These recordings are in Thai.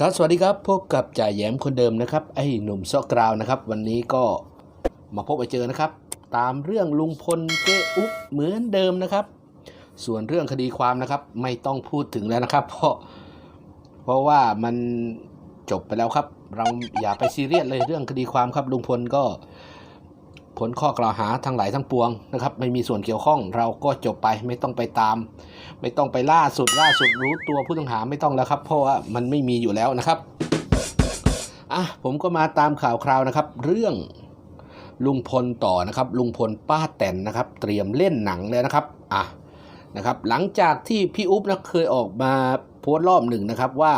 ครับสวัสดีครับพบกับจ่าแยมคนเดิมนะครับไอ้หนุ่มซอกกราวนะครับ วันนี้ก็มาพบไปเจอนะครับ ตามเรื่องลุงพลเจ๊อุ๊บเหมือนเดิมนะครับ ส่วนเรื่องคดีความนะครับ ไม่ต้องพูดถึงแล้วนะครับ เพราะเพราะว่ามันจบไปแล้วครับ เราอย่าไปซีเรียสเลยเรื่องคดีความครับลุงพลก็ ผลข้อกล่าวหาทั้งหลายทั้งปวงนะครับไม่มีส่วนเกี่ยวข้องเราก็จบไปไม่ต้องไปตาม ไม่ต้องไปล่าสุดล่าสุดรู้ตัวผู้ต้องหาไม่ต้องแล้วครับ เพราะว่ามันไม่มีอยู่แล้วนะครับอะผมก็มาตามข่าวคราวนะครับ เรื่องลุงพลต่อนะครับ ลุงพลป้าแตนนะครับ เตรียมเล่นหนังเลยนะครับอะนะครับ หลังจากที่พี่อุ๊บนะเคยออกมาโพสต์รอบหนึ่งนะครับว่า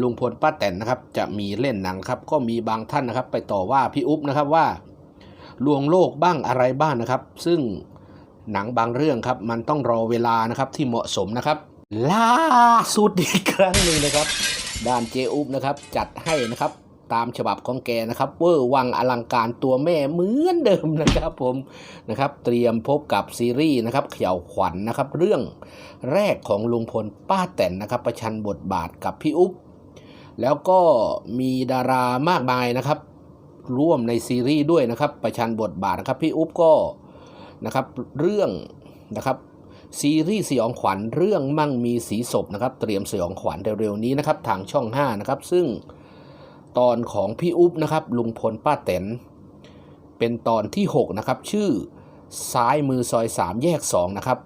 ลุงพลป้าแตนนะครับจะมีเล่นหนังครับก็มีบางท่านนะครับ ไปต่อว่าพี่อุ๊บนะครับว่า ลวงโลกบ้างอะไรบ้างนะครับ ซึ่งหนังบางเรื่องครับมันต้องรอเวลานะครับที่เหมาะสมนะครับล่าสุดอีกครั้งหนึ่งนะครับ ด้านเจอุบนะครับจัดให้นะครับตามฉบับของแกนะครับเวอร์วังอลังการตัวแม่เหมือนเดิมนะครับผมนะครับเตรียมพบกับซีรีส์นะครับเขียวขวัญนนะครับ เรื่องแรกของลุงพลป้าแตนนะครับ ประชันบทบาทกับพี่อุ๊บแล้วก็มีดารามากมายนะครับ ร่วมในซีรีส์ด้วยนะครับ ประชันบทบาทนะครับพี่อุ๊บก็นะครับเรื่องนะครับซีรีส์สยองขวัญเรื่องมั่งมีสีศพนะครับ เตรียมสยองขวัญเร็วๆนี้นะครับทางช่อง 5 นะครับ ซึ่งตอนของพี่อุ๊บนะครับ ลุงพลป้าแตนเป็นตอนที่ 6 นะครับ ชื่อซ้ายมือซอย 3 แยก 2 นะครับ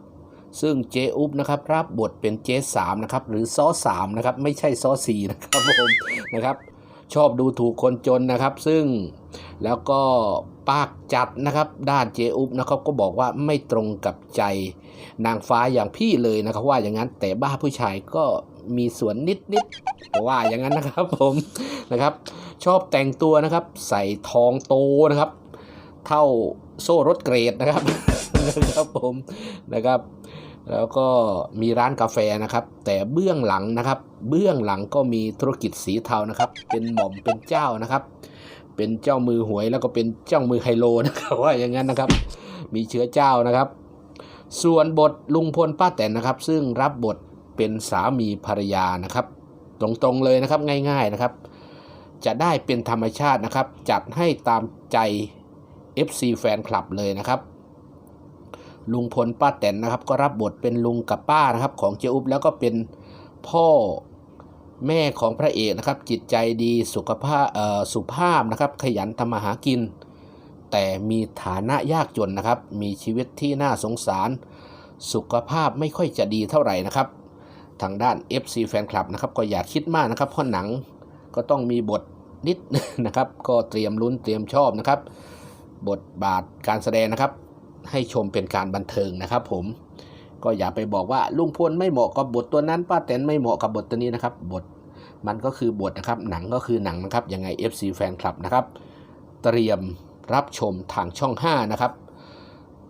ซึ่งเจอุ๊บนะครับรับบทเป็นเจสามนะครับ หรือซอสามนะครับ ไม่ใช่ซอสี่นะครับผมนะครับ ชอบดูถูกคนจนนะครับ ซึ่งแล้วก็ปากจัดนะครับ ด้านเจอุบนะครับก็บอกว่าไม่ตรงกับใจนางฟ้าอย่างพี่เลยนะครับว่าอย่างนั้นแต่บ้าผู้ชายก็มีส่วนนิดนิดๆว่าอย่างนั้นนะครับผมนะครับ ชอบแต่งตัวนะครับ ใส่ทองโตนะครับ เท่าโซ่รถเกรดนะครับนะครับผมนะครับ แล้วก็มีร้านกาแฟนะครับ แต่เบื้องหลังนะครับ เบื้องหลังก็มีธุรกิจสีเทานะครับ เป็นหม่อมเป็นเจ้านะครับ เป็นเจ้ามือหวยแล้วก็เป็นเจ้ามือไฮโลนะครับว่าอย่างนั้นนะครับ มีเชื้อเจ้านะครับ ส่วนบทลุงพลป้าแตนนะครับ ซึ่งรับบทเป็นสามีภรรยานะครับ ตรงๆเลยนะครับง่ายๆนะครับ จะได้เป็นธรรมชาตินะครับ จัดให้ตามใจ FC แฟนคลับเลยนะครับ ลุงพลป้าแตนนะครับ ก็รับบทเป็นลุงกับป้านะครับ ของเจอุบแล้วก็เป็นพ่อแม่ของพระเอกนะครับ จิตใจดีสุขภาพสุภาพนะครับ ขยันทำมาหากิน แต่มีฐานะยากจนนะครับ มีชีวิตที่น่าสงสาร สุขภาพไม่ค่อยจะดีเท่าไหร่นะครับ ทางด้าน FC แฟนคลับนะครับ ก็อย่าคิดมากนะครับเพราะหนังก็ต้องมีบทนิดนะครับ ก็เตรียมลุ้นเตรียมชอบนะครับ บทบาทการแสดงนะครับ ให้ชมเป็นการบันเทิงนะครับผมก็อย่าไปบอกว่าลุงพลไม่เหมาะกับบทตัวนั้นป้าแตนไม่เหมาะกับบทตัวนี้นะครับบทมันก็คือบทนะครับหนังก็คือหนังนะครับยังไง FC แฟนคลับนะครับ เตรียมรับชมทางช่อง 5 นะครับ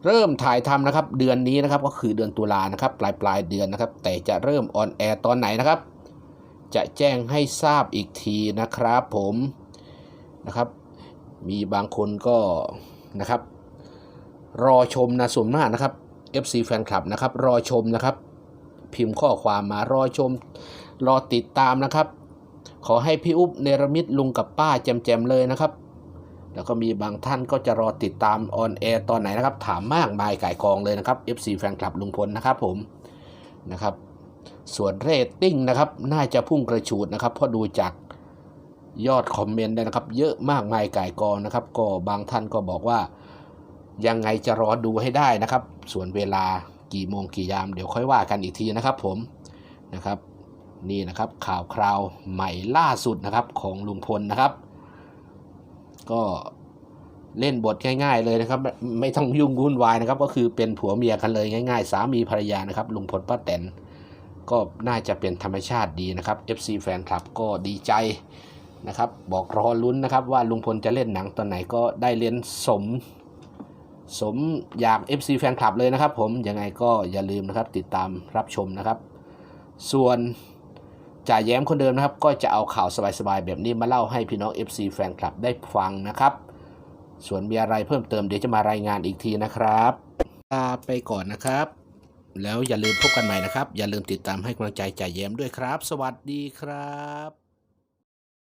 เริ่มถ่ายทำนะครับ เดือนนี้นะครับก็คือเดือนตุลานะครับ ปลายปลายเดือนนะครับ แต่จะเริ่มออนแอร์ตอนไหนนะครับ จะแจ้งให้ทราบอีกทีนะครับผมนะครับ มีบางคนก็นะครับ รอชมนะส่วนมากนะครับ FC แฟนคลับนะครับ รอชมนะครับ พิมพ์ข้อความมารอชม รอติดตามนะครับ ขอให้พี่อุ๊บเนรมิตลุงกับป้าแจมๆเลยนะครับ แล้วก็มีบางท่านก็จะรอติดตามออนแอร์ตอนไหนนะครับ ถามมากมายก่กองเลยนะครับ FC แฟนคลับลุงพลนะครับผมนะครับส่วนเรตติ้งนะครับ น่าจะพุ่งกระฉูดนะครับเพราะดูจากยอดคอมเมนต์นะครับ เยอะมากมายก่ายกองนะครับ ก็บางท่านก็บอกว่า ยังไงจะรอดูให้ได้นะครับ ส่วนเวลากี่โมงกี่ยามเดี๋ยวค่อยว่ากันอีกทีนะครับผมนะครับนี่นะครับข่าวคราวใหม่ล่าสุดนะครับของลุงพลนะครับ ก็เล่นบทง่าย ๆ เลยนะครับ ไม่ต้องยุ่งวุ่นวายนะครับ ก็คือเป็นผัวเมียกันเลยง่าย ๆ สามีภรรยานะครับลุงพลป้าแตนก็น่าจะเป็นธรรมชาติดีนะครับ FC แฟนคลับก็ดีใจนะครับ บอกรอลุ้นนะครับว่าลุงพลจะเล่นหนังตอนไหนก็ได้เล่นสม สมอยาก FC แฟนคลับเลยนะครับผมยังไงก็อย่าลืมนะครับติดตามรับชมนะครับ ส่วนจ่าแย้มคนเดิมนะครับ ก็จะเอาข่าวสบายๆแบบนี้มาเล่าให้พี่น้อง FC แฟนคลับได้ฟังนะครับ ส่วนมีอะไรเพิ่มเติมเดี๋ยวจะมารายงานอีกทีนะครับลาไปก่อนนะครับ แล้วอย่าลืมพบกันใหม่นะครับ อย่าลืมติดตามให้กำลังใจจ่าแย้มด้วยครับ สวัสดีครับ